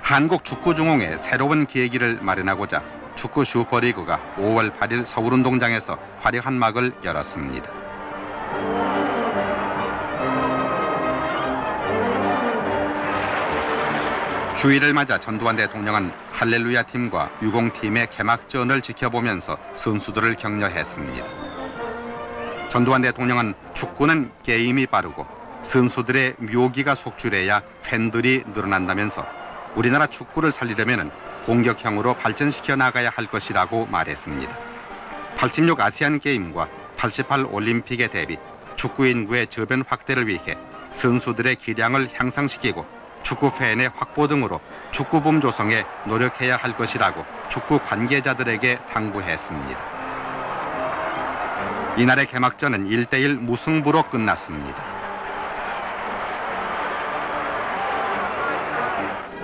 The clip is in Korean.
한국 축구중흥회 새로운 계기를 마련하고자 축구 슈퍼리그가 5월 8일 서울운동장에서 화려한 막을 열었습니다. 휴일을 맞아 전두환 대통령은 할렐루야 팀과 유공팀의 개막전을 지켜보면서 선수들을 격려했습니다. 전두환 대통령은 축구는 게임이 빠르고 선수들의 묘기가 속출해야 팬들이 늘어난다면서 우리나라 축구를 살리려면 공격형으로 발전시켜 나가야 할 것이라고 말했습니다. 86 아시안 게임과 88 올림픽에 대비 축구 인구의 저변 확대를 위해 선수들의 기량을 향상시키고 축구 팬의 확보 등으로 축구붐 조성에 노력해야 할 것이라고 축구 관계자들에게 당부했습니다. 이날의 개막전은 1대1 무승부로 끝났습니다.